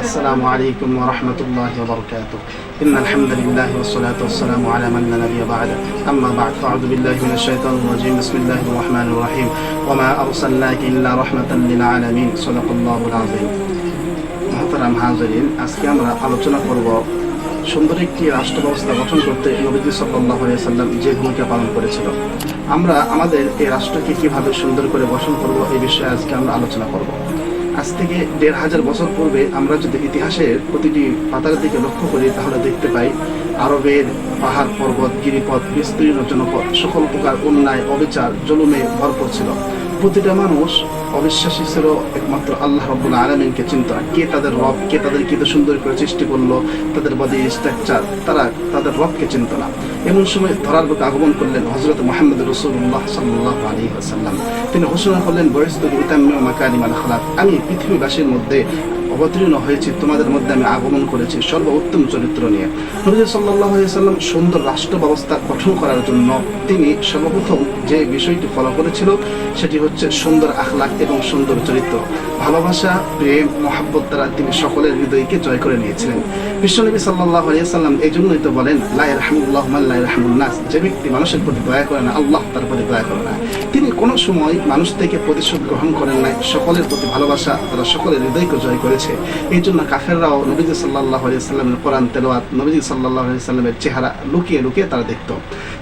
السلام عليكم ورحمة الله وبركاته إن الحمد لله والصلاة والسلام على من لا نبي بعده أما بعد فأعوذ بالله من الشيطان الرجيم بسم الله الرحمن الرحيم وما أرسلناك إلا رحمة للعالمين صدق الله العظيم মহতারাম হাজরিন আজকে আমরা আলোচনা করব সুন্দর একটি রাষ্ট্র ব্যবস্থা গঠন করতে নবীজি সাল্লাহ সাল্লাম যে ভূমিকা পালন করেছিল আমরা আমাদের এই রাষ্ট্রকে কিভাবে সুন্দর করে গঠন করব এই বিষয়ে আজকে আমরা আলোচনা করব আজ থেকে দেড় হাজার বছর পূর্বে আমরা যদি ইতিহাসের প্রতিটি পাতার দিকে লক্ষ্য করি, তাহলে দেখতে পাই আরবের পাহাড়, পর্বত, গিরিপথ, বিস্তীর্ণ জনপদ সকল প্রকার অন্যায়, অবিচার, জলুমে ভরপুর ছিল। প্রতিটা মানুষ অবিশ্বাসী ছিল একমাত্র আল্লাহ রব্বুল আলমিনকে চিন্তা কে তাদের রব, কে তাদের কে সুন্দর করে সৃষ্টি করল, তাদের বডি স্ট্রাকচার তারা তাদের রবকে চিন্তা না। এমন সময় ধরার বুকে আগমন করলেন হজরত মোহাম্মদ রসুল্লাহ সাল্লাহ আলী আসাল্লাম তিনি ঘোষণা করলেন বয়স্ত ইতাম্য মাকানিম আল খালাক। আমি পৃথিবীবাসীর মধ্যে অবতীর্ণ হয়েছি, তোমাদের মধ্যে আমি আগমন করেছি সর্বোত্তম চরিত্র নিয়ে। নবী সাল্লাহ সাল্লাম সুন্দর রাষ্ট্র ব্যবস্থা গঠন করার জন্য তিনি সর্বপ্রথম যে বিষয়টি ফলো করেছিল, সেটি হচ্ছে সুন্দর আখলাক এবং সুন্দর চরিত্র। ভালোবাসা, প্রেম, মহাব্বত দ্বারা তিনি সকলের হৃদয়কে জয় করে নিয়েছিলেন। বিশ্বনবী সাল্লাহ সাল্লাম এই জন্যই তো বলেন লাই রহমুল্লাহ লাই রহমুল্নাস যে ব্যক্তি মানুষের প্রতি দয়া করে না, আল্লাহ তার প্রতি দয়া করে না। তিনি কোনো সময় মানুষ থেকে প্রতিশোধ গ্রহণ করেন নাই, সকলের প্রতি ভালোবাসা তারা সকলের হৃদয়কে জয় করেছে। এই জন্য কাফেররাও নবীজি সাল্লাহ সাল্লামের কোরআন তেলোয়াত নবীজি সাল্লাহ সাল্লামের চেহারা লুকিয়ে লুকিয়ে তারা দেখত।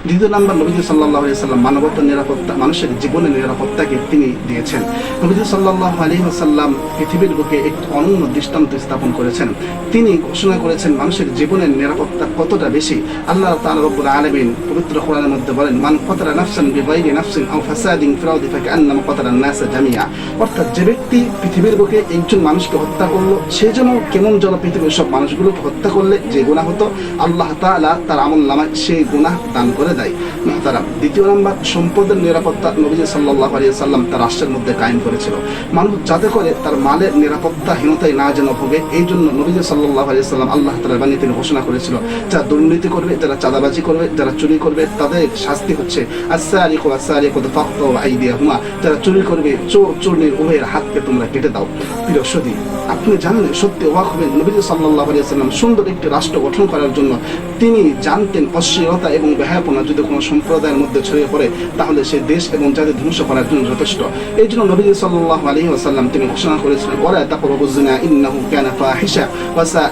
দ্বিতীয় নাম্বার, নবীজি সাল্লাহ সাল্লাম মানবতার নিরাপত্তা, মানুষের জীবনের নিরাপত্তাকে তিনি দিয়েছেন। নবীজি সাল্লাহ আলী সাল্লাম পৃথিবীর বুকে একটি অনন্য দৃষ্টান্ত স্থাপন করেছেন। তিনি ঘোষণা করেছেন, মানুষের জীবনের নিরাপত্তা কতটা বেশি? আল্লাহ তাআলা রব্বুল আলামিন পবিত্র কোরআনের মধ্যে বলেন, মান কতরা নাফসান বিগাইরি নাফসিন আও ফাসাদিন ফিরাউদি ফাকা আন্নামা কতরা নাস জামিয়া অর্থাৎ যে ব্যক্তি পৃথিবীর বুকে একজন মানুষকে হত্যা করল। সে যেন কেমন যেন পৃথিবীর সব মানুষগুলোকে হত্যা করলে যে গুনাহ হতো, আল্লাহ তাআলা তার আমল নামায় সেই গুনাহ দান করে দেয়। মহতারাম, দ্বিতীয় নাম্বার, সম্পদের নিরাপত্তা নবীজি সাল্লাহ আলিয়া সাল্লাম তার রাষ্ট্রের মধ্যে কায়েম করেছিল। মানুষ যাতে করে তার মালের নিরাপত্তাহীনতায় না যেন ভোগে, এই জন্য নবীজি সাল্লাহ আলিয়া সাল্লাম আল্লাহ তালার বানিয়ে তিনি ঘোষণা করেছিল, যারা দুর্নীতি করবে, যারা চাঁদাবাজি করবে, যারা চুরি করবে, তাদের শাস্তি হচ্ছে আসারিক আসারিক ফাক্ত আইদিয়া হুমা যারা চুরি করবে, চোর চুরির উভয়ের হাতকে তোমরা কেটে দাও। প্রিয় সদী আপনি জানেন সত্যি অবাক হবেন। নবীজি সাল্লাহ আলিয়া সাল্লাম সুন্দর একটি রাষ্ট্র গঠন করার জন্য তিনি জানতেন অশ্লীলতা এবং ব্যয়াপনা যদি কোনো সম্প্রদায়ের মধ্যে ছড়িয়ে পড়ে, তাহলে সে দেশ এবং জাতি ধ্বংস করার জন্য যথেষ্ট। এই জন্য নবীজি সাল্লাহ আলী আসাল্লাম তিনি ঘোষণা করেছিলেন ওরা তারপর বুঝিনা ইন্নাহু কানা ফাহিশা ওয়াসা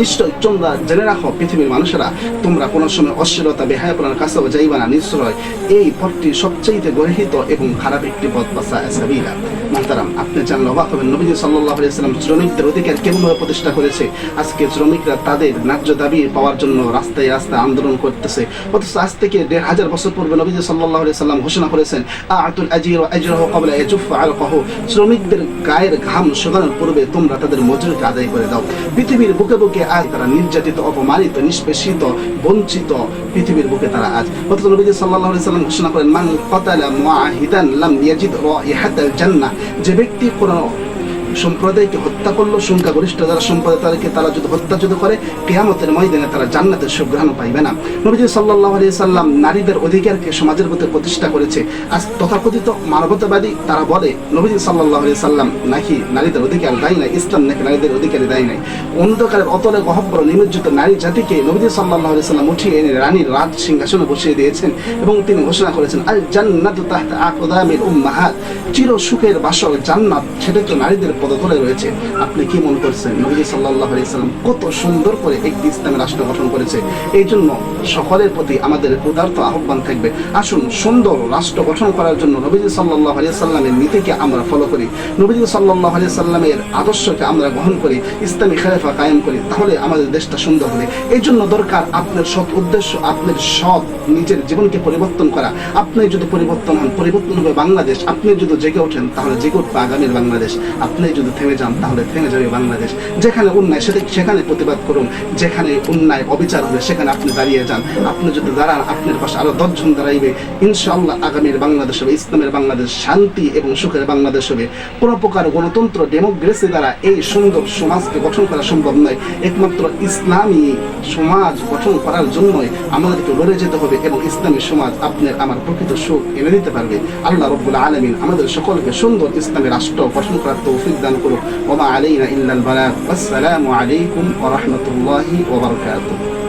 নিশ্চয় তোমরা জেনে রাখো, পৃথিবীর মানুষেরা, তোমরা কোনো সময় অশ্লীলতা বেহায়াপনার কাছেও যাইবা না, নিশ্চয় এই পথটি সবচেয়ে গরহিত এবং খারাপ একটি পথ, বাসা সাবিলা। মাতারাম আপনি জানলে অবাক হবেন, নবীজি সাল্লাহ আলিয়াল্লাম শ্রমিকদের অধিকার কেমনভাবে প্রতিষ্ঠা করেছে? আজকে শ্রমিকরা তাদের ন্যায্য দাবি পাওয়ার জন্য রাস্তায় রাস্তায় আন্দোলন করতেছে। অথচ আজ থেকে দেড় হাজার বছর পূর্বে নবীজি সাল্লাহ সাল্লাম ঘোষণা করেছেন আতুল আজির আজরহ কবলা এজুফ আল কহ শ্রমিকদের গায়ের ঘাম শোকানোর পূর্বে তোমরা তাদের মজুরিকে আদায় করে দাও। পৃথিবীর বুকে বুকে আজ তারা নির্যাতিত, অপমানিত, নিষ্পেষিত, বঞ্চিত পৃথিবীর বুকে তারা আজ। অথচ নবীজি সাল্লাল্লাহু সাল্লাম ঘোষণা করেন, মান কাতালা মুআহিদান লাম ইয়াজিদ যে ব্যক্তি কোনো সম্প্রদায়কে হত্যা করল সংখ্যাগরিষ্ঠ যারা সম্প্রদায়, তাদেরকে তারা যদি হত্যা যদি করে, কেয়ামতের ময়দানে তারা জান্নাতের সুগ্রহণ পাইবে না। নবীজি সাল্লাহ আলিয়া সাল্লাম নারীদের অধিকারকে সমাজের মধ্যে প্রতিষ্ঠা করেছে। আজ তথাকথিত মানবতাবাদী তারা বলে, নবীজি সাল্লাহ আলিয়া সাল্লাম নাকি নারীদের অধিকার দেয় নাই? ইসলাম নাকি নারীদের অধিকারই দেয় নাই? অন্ধকারের অতলে গহব্বর নিমজ্জিত নারী জাতিকে নবীজি সাল্লাহ আলিয়া সাল্লাম উঠিয়ে এনে রানীর রাজ সিংহাসনে বসিয়ে দিয়েছেন এবং তিনি ঘোষণা করেছেন আল জান্নাত তাহতা আকদামিল উম্মাহাত। চির সুখের বাসর জান্নাত, সেটা তো নারীদের পদতলে রয়েছে। আপনি কি মনে করছেন, নবীজি সাল্লাহ আলি কত সুন্দর করে একটি ইসলামী রাষ্ট্র গঠন করেছে? এই জন্য সকলের প্রতি আমাদের উদার্ত আহ্বান থাকবে। আসুন সুন্দর রাষ্ট্র গঠন করার জন্য নবীজি সাল্লাহ আলিয়া সাল্লামের নীতিকে আমরা ফলো করি। নবীজি সাল্লাহ আলিয়া সাল্লামের আদর্শকে আমরা গ্রহণ করি, ইসলামী খেলাফা কায়েম করি, তাহলে আমাদের দেশটা সুন্দর হবে। এই জন্য দরকার আপনার সৎ উদ্দেশ্য, আপনার সৎ নিজের জীবনকে পরিবর্তন করা। আপনি যদি পরিবর্তন হন, পরিবর্তন হবে বাংলাদেশ। আপনি যদি জেগে ওঠেন, তাহলে জেগে উঠবে আগামীর বাংলাদেশ। আপনি যদি থেমে যান, তাহলে থেমে যাবে বাংলাদেশ। যেখানে অন্যায়, সেটা সেখানে প্রতিবাদ করুন। যেখানে অন্যায়, অবিচার হবে সেখানে আপনি দাঁড়িয়ে যান। আপনি যদি দাঁড়ান, আপনার পাশে আরও দশজন দাঁড়াইবে। ইনশাআল্লাহ আগামীর বাংলাদেশ হবে, ইসলামের বাংলাদেশ শান্তি এবং সুখের বাংলাদেশ হবে। কোনো প্রকার গণতন্ত্র, ডেমোক্রেসি দ্বারা এই সুন্দর সমাজকে গঠন করা সম্ভব নয়। একমাত্র ইসলামী সমাজ গঠন করার জন্যই আমাদেরকে লড়ে যেতে হবে এবং ইসলামী সমাজ আপনার, আমার প্রকৃত সুখ এনে দিতে পারবে। আল্লাহ রব্বুল আলমিন আমাদের সকলকে সুন্দর ইসলামী রাষ্ট্র গঠন করার তৌফিক تزدان قلوب وما علينا إلا البلاغ. والسلام عليكم ورحمة الله وبركاته.